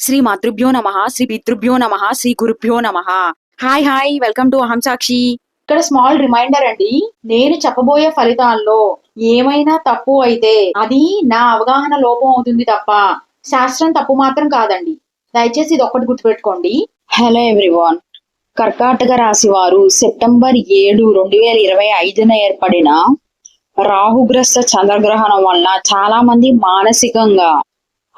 శ్రీ మాతృభ్యో నమ శ్రీ పితృభ్యో నమ శ్రీ గురుభ్యో నమ. హాయ్ హాయ్ వెల్కమ్ టు అహం సాక్షి ఇక్కడ స్మాల్ రిమైండర్ అండి నేను చెప్పబోయే ఫలితాల్లో ఏమైనా తప్పు అయితే అది నా అవగాహన లోపం అవుతుంది తప్ప శాస్త్రం తప్పు మాత్రం కాదండి. దయచేసి ఇది ఒక్కటి గుర్తుపెట్టుకోండి. హలో ఎవ్రీవాన్ కర్కాటక రాశి వారు సెప్టెంబర్ ఏడు రెండు వేల ఇరవై ఐదున ఏర్పడిన రాహుగ్రస్త చంద్రగ్రహణం వలన చాలా మంది మానసికంగా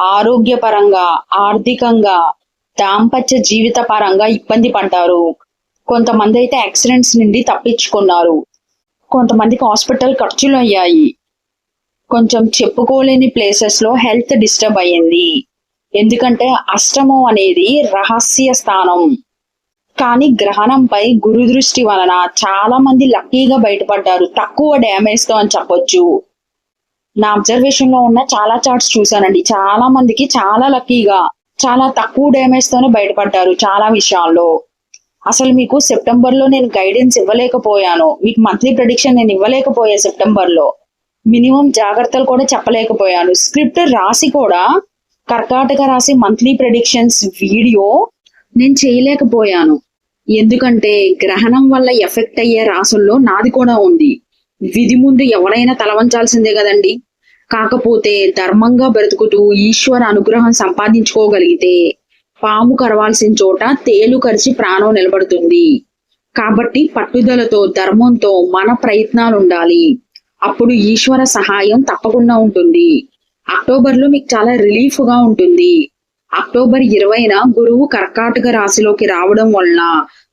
ఆరోగ్యపరంగా ఆర్థికంగా దాంపత్య జీవిత పరంగా ఇబ్బంది పడ్డారు. కొంతమంది అయితే యాక్సిడెంట్స్ నుండి తప్పించుకున్నారు. కొంతమందికి హాస్పిటల్ ఖర్చులు అయ్యాయి. కొంచెం చెప్పుకోలేని ప్లేసెస్లో హెల్త్ డిస్టర్బ్ అయ్యింది. ఎందుకంటే అష్టమం అనేది రహస్య స్థానం. కానీ గ్రహణంపై గురు దృష్టి వలన చాలా మంది లక్కీగా బయటపడ్డారు. తక్కువ డ్యామేజ్తో అని చెప్పొచ్చు. నా అబ్జర్వేషన్లో ఉన్న చాలా చార్ట్స్ చూసానండి చాలా మందికి చాలా లక్కీగా చాలా తక్కువ డ్యామేజ్ తోనే బయటపడ్డారు చాలా విషయాల్లో. అసలు మీకు సెప్టెంబర్లో నేను గైడెన్స్ ఇవ్వలేకపోయాను. మీకు మంత్లీ ప్రొడిక్షన్ నేను ఇవ్వలేకపోయా సెప్టెంబర్లో. మినిమం జాగ్రత్తలు కూడా చెప్పలేకపోయాను. స్క్రిప్ట్ రాసి కూడా కర్కాటక రాసి మంత్లీ ప్రెడిక్షన్స్ వీడియో నేను చేయలేకపోయాను. ఎందుకంటే గ్రహణం వల్ల ఎఫెక్ట్ అయ్యే రాసుల్లో నాది కూడా ఉంది. విధి ముందు ఎవరైనా తలవంచాల్సిందే కదండి. కాకపోతే ధర్మంగా బ్రతుకుతూ ఈశ్వర అనుగ్రహం సంపాదించుకోగలిగితే పాము కరవాల్సిన చోట తేలు కరిచి ప్రాణం నిలబడుతుంది. కాబట్టి పట్టుదలతో ధర్మంతో మన ప్రయత్నాలు ఉండాలి అప్పుడు ఈశ్వర సహాయం తప్పకుండా ఉంటుంది. అక్టోబర్లో మీకు చాలా రిలీఫ్గా ఉంటుంది. అక్టోబర్ ఇరవైన గురువు కర్కాటక రాశిలోకి రావడం వలన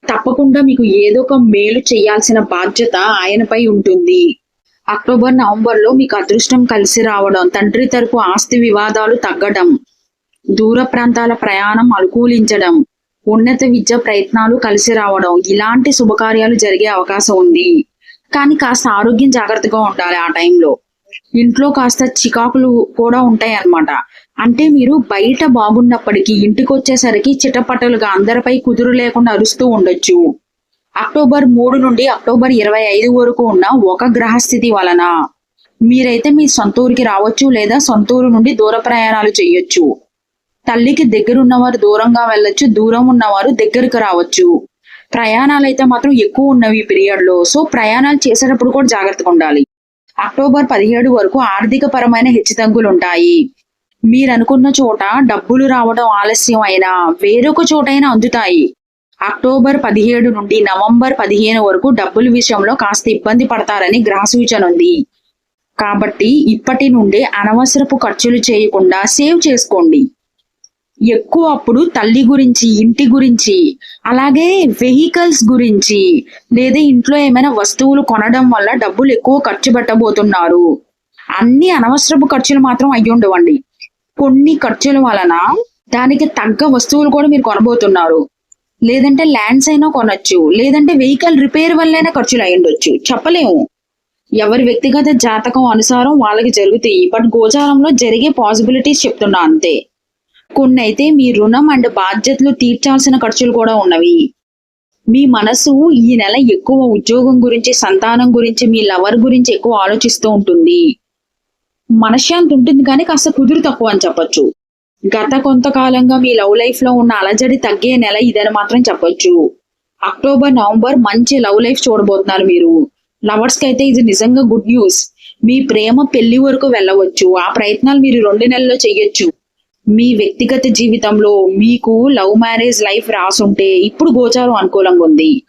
తప్పకుండా మీకు ఏదో ఒక మేలు చేయాల్సిన బాధ్యత ఆయనపై ఉంటుంది. అక్టోబర్ నవంబర్లో మీకు అదృష్టం కలిసి రావడం తండ్రి తరపు ఆస్తి వివాదాలు తగ్గడం దూర ప్రాంతాల ప్రయాణం అనుకూలించడం ఉన్నత విద్య ప్రయత్నాలు కలిసి రావడం ఇలాంటి శుభకార్యాలు జరిగే అవకాశం ఉంది. కానీ కాస్త ఆరోగ్యం జాగ్రత్తగా ఉండాలి ఆ టైంలో. ఇంట్లో కాస్త చికాకులు కూడా ఉంటాయి అన్నమాట అంటే మీరు బయట బాగున్నప్పటికీ ఇంటికి వచ్చేసరికి చిటపటలుగా అందరిపై కుదురు లేకుండా అరుస్తూ ఉండొచ్చు. అక్టోబర్ మూడు నుండి అక్టోబర్ ఇరవై ఐదు వరకు ఉన్న ఒక గ్రహస్థితి వలన మీరైతే మీ సొంత ఊరికి రావచ్చు లేదా సొంత ఊరు నుండి దూర ప్రయాణాలు చేయొచ్చు. తల్లికి దగ్గరున్నవారు దూరంగా వెళ్ళొచ్చు దూరం ఉన్నవారు దగ్గరకు రావచ్చు. ప్రయాణాలు అయితే మాత్రం ఎక్కువ ఉన్నవి పీరియడ్లో సో ప్రయాణాలు చేసేటప్పుడు కూడా జాగ్రత్తగా ఉండాలి. అక్టోబర్ పదిహేడు వరకు ఆర్థిక పరమైన హెచ్చుతగ్గులు ఉంటాయి మీరు అనుకున్న చోట డబ్బులు రావడం ఆలస్యం అయినా వేరొక చోటైనా అందుతాయి. అక్టోబర్ పదిహేడు నుండి నవంబర్ పదిహేను వరకు డబ్బుల విషయంలో కాస్త ఇబ్బంది పడతారని గ్రహ సూచన ఉంది. కాబట్టి ఇప్పటి నుండే అనవసరపు ఖర్చులు చేయకుండా సేవ్ చేసుకోండి. ఎక్కువ అప్పుడు తల్లి గురించి ఇంటి గురించి అలాగే వెహికల్స్ గురించి లేదా ఇంట్లో ఏమైనా వస్తువులు కొనడం వల్ల డబ్బులు ఎక్కువ ఖర్చు పెట్టబోతున్నారు. అన్ని అనవసరపు ఖర్చులు మాత్రం అయ్యి ఉండవండి కొన్ని ఖర్చుల వలన దానికి తగ్గ వస్తువులు కూడా మీరు కొనబోతున్నారు. లేదంటే ల్యాండ్స్ అయినా కొనొచ్చు. లేదంటే వెహికల్ రిపేర్ వల్లైనా ఖర్చులు అయి ఉండొచ్చు చెప్పలేము. ఎవరి వ్యక్తిగత జాతకం అనుసారం వాళ్ళకి జరుగుతాయి. బట్ గోచారంలో జరిగే పాసిబిలిటీస్ చెప్తున్నా అంతే. కొన్ని అయితే మీ రుణం అండ్ బాధ్యతలు తీర్చాల్సిన ఖర్చులు కూడా ఉన్నవి. మీ మనసు ఈ నెల ఎక్కువ ఉద్యోగం గురించి సంతానం గురించి మీ లవర్ గురించి ఎక్కువ ఆలోచిస్తూ ఉంటుంది. మనశ్శాంతి ఉంటుంది కానీ కాస్త కుదురు తక్కువ అని చెప్పొచ్చు. గత కొంతకాలంగా మీ లవ్ లైఫ్లో ఉన్న అలజడి తగ్గే నెల ఇదని మాత్రం చెప్పొచ్చు. అక్టోబర్ నవంబర్ మంచి లవ్ లైఫ్ చూడబోతున్నారు మీరు. లవర్స్కి అయితే ఇది నిజంగా గుడ్ న్యూస్. మీ ప్రేమ పెళ్ళి వరకు వెళ్ళవచ్చు. ఆ ప్రయత్నాలు మీరు రెండు నెలల్లో చేయొచ్చు మీ వ్యక్తిగత జీవితంలో మీకు లవ్ మ్యారేజ్ లైఫ్ రాసుంటే ఇప్పుడు గోచారం అనుకూలంగా ఉంది.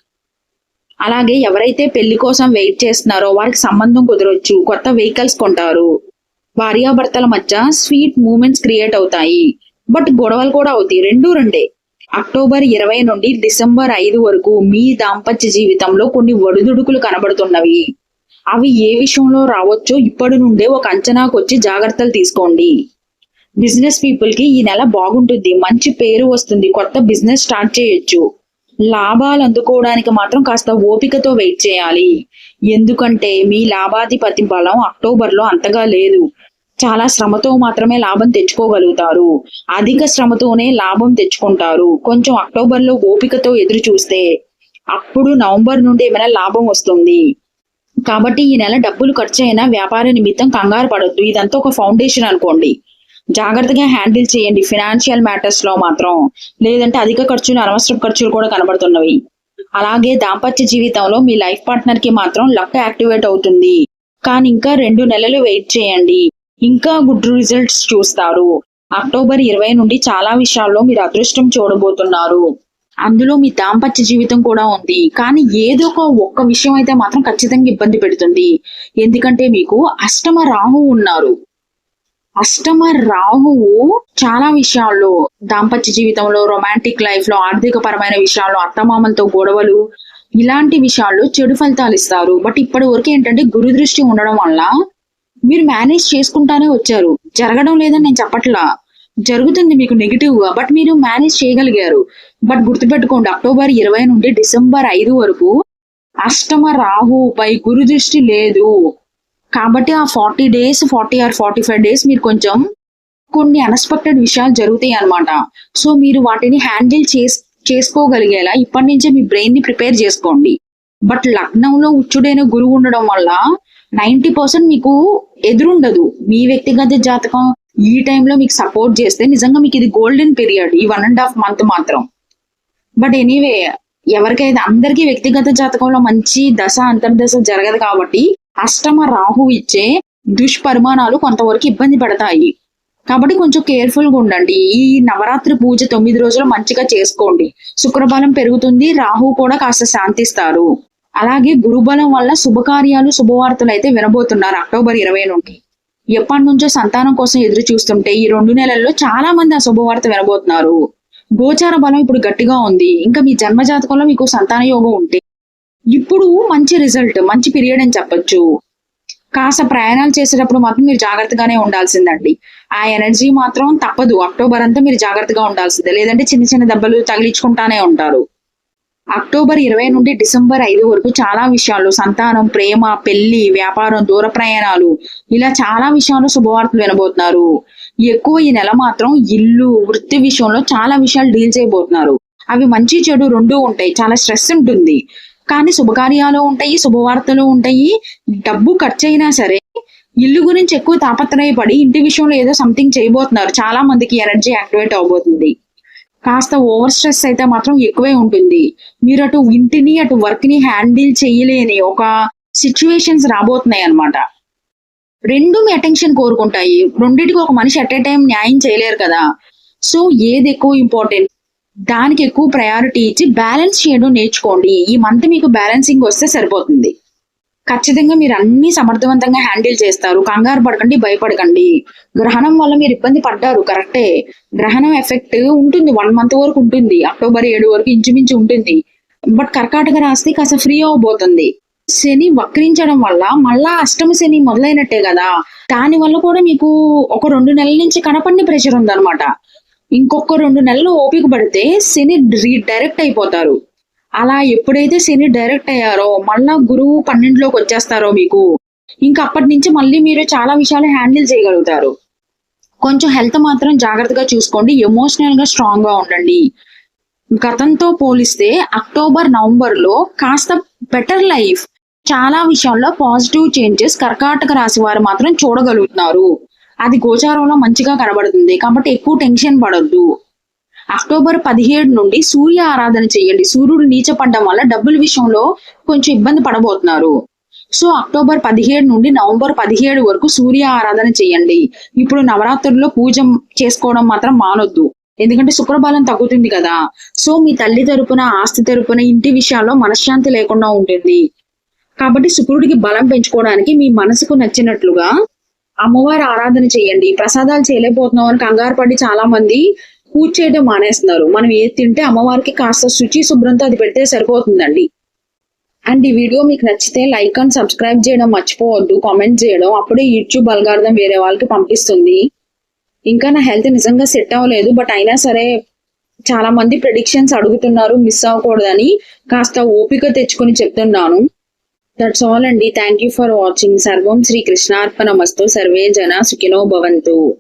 అలాగే ఎవరైతే పెళ్ళి కోసం వెయిట్ చేస్తున్నారో వారికి సంబంధం కుదరొచ్చు. కొత్త వెహికల్స్ కొంటారు. భార్యాభర్తల మధ్య స్వీట్ మూమెంట్స్ క్రియేట్ అవుతాయి. బట్ గొడవలు కూడా అవుతాయి. రెండు రెండే. అక్టోబర్ ఇరవై నుండి డిసెంబర్ ఐదు వరకు మీ దాంపత్య జీవితంలో కొన్ని ఒడిదుడుకులు కనబడుతున్నవి. అవి ఏ విషయంలో రావచ్చో ఇప్పటి నుండే ఒక అంచనాకు వచ్చి జాగ్రత్తలు తీసుకోండి. బిజినెస్ పీపుల్కి ఈ నెల బాగుంటుంది. మంచి పేరు వస్తుంది. కొత్త బిజినెస్ స్టార్ట్ చేయొచ్చు. లాభాలు అందుకోవడానికి మాత్రం కాస్త ఓపికతో వెయిట్ చేయాలి. ఎందుకంటే మీ లాభాధిపతి బలం అక్టోబర్లో అంతగా లేదు. చాలా శ్రమతో మాత్రమే లాభం తెచ్చుకోగలుగుతారు. అధిక శ్రమతోనే లాభం తెచ్చుకుంటారు. కొంచెం అక్టోబర్లో ఓపికతో ఎదురు చూస్తే అప్పుడు నవంబర్ నుండి ఏమైనా లాభం వస్తుంది. కాబట్టి ఈ నెల డబ్బులు ఖర్చు అయినా వ్యాపార నిమిత్తం కంగారు పడొద్దు. ఇదంతా ఒక ఫౌండేషన్ అనుకోండి. జాగ్రత్తగా హ్యాండిల్ చేయండి. ఫినాన్షియల్ మ్యాటర్స్లో మాత్రం. లేదంటే అధిక ఖర్చులు అనవసర ఖర్చులు కూడా కనబడుతున్నవి. అలాగే దాంపత్య జీవితంలో మీ లైఫ్ పార్ట్నర్కి మాత్రం లక్ యాక్టివేట్ అవుతుంది. కానీ ఇంకా రెండు నెలలు వెయిట్ చేయండి. ఇంకా గుడ్ రిజల్ట్స్ చూస్తారు. అక్టోబర్ ఇరవై నుండి చాలా విషయాల్లో మీరు అదృష్టం చూడబోతున్నారు. అందులో మీ దాంపత్య జీవితం కూడా ఉంది. కానీ ఏదో ఒక ఒక్క విషయం అయితే మాత్రం ఖచ్చితంగా ఇబ్బంది పెడుతుంది. ఎందుకంటే మీకు అష్టమ రాహు ఉన్నారు. అష్టమ రాహువు చాలా విషయాల్లో దాంపత్య జీవితంలో రొమాంటిక్ లైఫ్లో ఆర్థిక పరమైన విషయాల్లో అత్తమామలతో గొడవలు ఇలాంటి విషయాల్లో చెడు ఫలితాలు ఇస్తారు. బట్ ఇప్పటి వరకు ఏంటంటే గురు దృష్టి ఉండడం వల్ల మీరు మేనేజ్ చేసుకుంటానే వచ్చారు. జరగడం లేదని నేను చెప్పట్లా. జరుగుతుంది మీకు నెగిటివ్గా బట్ మీరు మేనేజ్ చేయగలిగారు. బట్ గుర్తుపెట్టుకోండి అక్టోబర్ ఇరవై నుండి డిసెంబర్ ఐదు వరకు అష్టమ రాహుపై గురు దృష్టి లేదు. కాబట్టి ఆ forty days forty or forty five days మీరు కొంచెం కొన్ని అన్ఎక్స్పెక్టెడ్ విషయాలు జరుగుతాయి అన్నమాట. సో మీరు వాటిని హ్యాండిల్ చేస్ చేసుకోగలిగేలా ఇప్పటి నుంచే మీ బ్రెయిన్ని ప్రిపేర్ చేసుకోండి. బట్ లగ్నంలో ఉచ్చుడైన గురువు ఉండడం వల్ల నైన్టీ పర్సెంట్ మీకు ఎదురుండదు. మీ వ్యక్తిగత జాతకం ఈ టైంలో మీకు సపోర్ట్ చేస్తే నిజంగా మీకు ఇది గోల్డెన్ పీరియడ్ ఈ వన్ అండ్ హాఫ్ మంత్ మాత్రం. బట్ ఎనీవే ఎవరికైతే అందరికీ వ్యక్తిగత జాతకంలో మంచి దశ అంతర్దశ జరగదు కాబట్టి అష్టమ రాహు ఇచ్చే దుష్పరిమాణాలు కొంతవరకు ఇబ్బంది పడతాయి. కాబట్టి కొంచెం కేర్ఫుల్గా ఉండండి. ఈ నవరాత్రి పూజ తొమ్మిది రోజులు మంచిగా చేసుకోండి. శుక్రబలం పెరుగుతుంది రాహు కూడా కాస్త శాంతిస్తారు. అలాగే గురుబలం వల్ల శుభకార్యాలు శుభవార్తలు అయితే వినబోతున్నారు అక్టోబర్ ఇరవై నుండి. ఎప్పటి నుంచో సంతానం కోసం ఎదురు చూస్తుంటే ఈ రెండు నెలల్లో చాలా మంది ఆ శుభవార్త వినబోతున్నారు. గోచార బలం ఇప్పుడు గట్టిగా ఉంది. ఇంకా మీ జన్మ జాతకంలో మీకు సంతాన యోగం ఉంటే ఇప్పుడు మంచి రిజల్ట్ మంచి పీరియడ్ అని చెప్పొచ్చు. కాస్త ప్రయాణాలు చేసేటప్పుడు మాత్రం మీరు జాగ్రత్తగానే ఉండాల్సిందండి. ఆ ఎనర్జీ మాత్రం తప్పదు. అక్టోబర్ అంతా మీరు జాగ్రత్తగా ఉండాల్సిందే. లేదంటే చిన్న చిన్న దెబ్బలు తగిలించుకుంటానే ఉంటారు. అక్టోబర్ ఇరవై నుండి డిసెంబర్ ఐదు వరకు చాలా విషయాలు సంతానం ప్రేమ పెళ్ళి వ్యాపారం దూర ప్రయాణాలు ఇలా చాలా విషయాలు శుభవార్తలు వినబోతున్నారు. ఎక్కువ ఈ నెల మాత్రం ఇల్లు వృత్తి విషయంలో చాలా విషయాలు డీల్ చేయబోతున్నారు. అవి మంచి చెడు రెండు ఉంటాయి. చాలా స్ట్రెస్ ఉంటుంది. కానీ శుభకార్యాలు ఉంటాయి శుభవార్తలు ఉంటాయి. డబ్బు ఖర్చు అయినా సరే ఇల్లు గురించి ఎక్కువ తాపత్రయపడి ఇంటి విషయంలో ఏదో సంథింగ్ చేయబోతున్నారు. చాలా మందికి ఎనర్జీ యాక్టివేట్ అవబోతుంది. కాస్త ఓవర్ స్ట్రెస్ అయితే మాత్రం ఎక్కువే ఉంటుంది. మీరు అటు ఇంటిని అటు వర్క్ని హ్యాండిల్ చేయలేని ఒక సిచ్యువేషన్స్ రాబోతున్నాయి అన్నమాట. రెండు మీ అటెన్షన్ కోరుకుంటాయి. రెండింటికి ఒక మనిషి అట్ ఏ టైం న్యాయం చేయలేరు కదా. సో ఏది ఎక్కువ ఇంపార్టెంట్? దానికి ఎక్కువ ప్రయారిటీ ఇచ్చి బ్యాలెన్స్ చేయడం నేర్చుకోండి. ఈ మంత్ మీకు బ్యాలెన్సింగ్ వస్తే సరిపోతుంది. ఖచ్చితంగా మీరు అన్ని సమర్థవంతంగా హ్యాండిల్ చేస్తారు. కంగారు పడకండి భయపడకండి. గ్రహణం వల్ల మీరు ఇబ్బంది పడ్డారు కరెక్టే. గ్రహణం ఎఫెక్ట్ ఉంటుంది వన్ మంత్ వరకు ఉంటుంది అక్టోబర్ ఏడు వరకు ఇంచుమించు ఉంటుంది. బట్ కర్కాటక రాస్తే కాస్త ఫ్రీ అవబోతుంది. శని వక్రించడం వల్ల మళ్ళా అష్టమ శని మొదలైనట్టే కదా. దాని వల్ల కూడా మీకు ఒక రెండు నెలల నుంచి కనపడిన ప్రెషర్ ఉందన్నమాట. ఇంకొక రెండు నెలలు ఓపిక పడితే శని డైరెక్ట్ అయిపోతారు. అలా ఎప్పుడైతే శని డైరెక్ట్ అయ్యారో మళ్ళా గురువు పన్నెండులోకి వచ్చేస్తారో మీకు ఇంకా అప్పటి నుంచి మళ్ళీ మీరు చాలా విషయాలు హ్యాండిల్ చేయగలుగుతారు. కొంచెం హెల్త్ మాత్రం జాగ్రత్తగా చూసుకోండి ఎమోషనల్గా స్ట్రాంగ్గా ఉండండి. గతంతో పోలిస్తే అక్టోబర్ నవంబర్లో కాస్త బెటర్ లైఫ్ చాలా విషయాల్లో పాజిటివ్ చేంజెస్ కర్కాటక రాశి వారు మాత్రం చూడగలుగుతున్నారు. అది గోచారంలో మంచిగా కనబడుతుంది కాబట్టి ఎక్కువ టెన్షన్ పడొద్దు. అక్టోబర్ పదిహేడు నుండి సూర్య ఆరాధన చేయండి. సూర్యుడు నీచపడడం వల్ల డబ్బుల విషయంలో కొంచెం ఇబ్బంది పడబోతున్నారు. సో అక్టోబర్ పదిహేడు నుండి నవంబర్ పదిహేడు వరకు సూర్య ఆరాధన చేయండి. ఇప్పుడు నవరాత్రుల్లో పూజ చేసుకోవడం మాత్రం మానొద్దు. ఎందుకంటే శుక్రబలం తగ్గుతుంది కదా. సో మీ తల్లి తరపున ఆస్తి తరపున ఇంటి విషయాల్లో మనశ్శాంతి లేకుండా ఉంటుంది. కాబట్టి శుక్రుడికి బలం పెంచుకోవడానికి మీ మనసుకు నచ్చినట్లుగా అమ్మవారి ఆరాధన చేయండి. ప్రసాదాలు చేయలేకపోతున్నాం అని కంగారు పడి చాలా మంది పూజ చేయడం మానేస్తున్నారు. మనం ఏది తింటే అమ్మవారికి కాస్త శుచి శుభ్రంతో అది పెడితే సరిపోతుందండి. అండ్ ఈ వీడియో మీకు నచ్చితే లైక్ అండ్ సబ్స్క్రైబ్ చేయడం మర్చిపోవద్దు. కామెంట్ చేయడం. అప్పుడే యూట్యూబ్ అల్గార్థం వేరే వాళ్ళకి పంపిస్తుంది. ఇంకా నా హెల్త్ నిజంగా సెట్ అవ్వలేదు. బట్ అయినా సరే చాలా మంది ప్రెడిక్షన్స్ అడుగుతున్నారు మిస్ అవ్వకూడదని. కాస్త ఓపిక తెచ్చుకొని చెప్తున్నాను. దట్స్ ఆల్ అండి. థ్యాంక్ యూ ఫర్ వాచింగ్ సర్వం శ్రీ కృష్ణార్పణమస్తు. సర్వే జన సుఖినో భవంతు.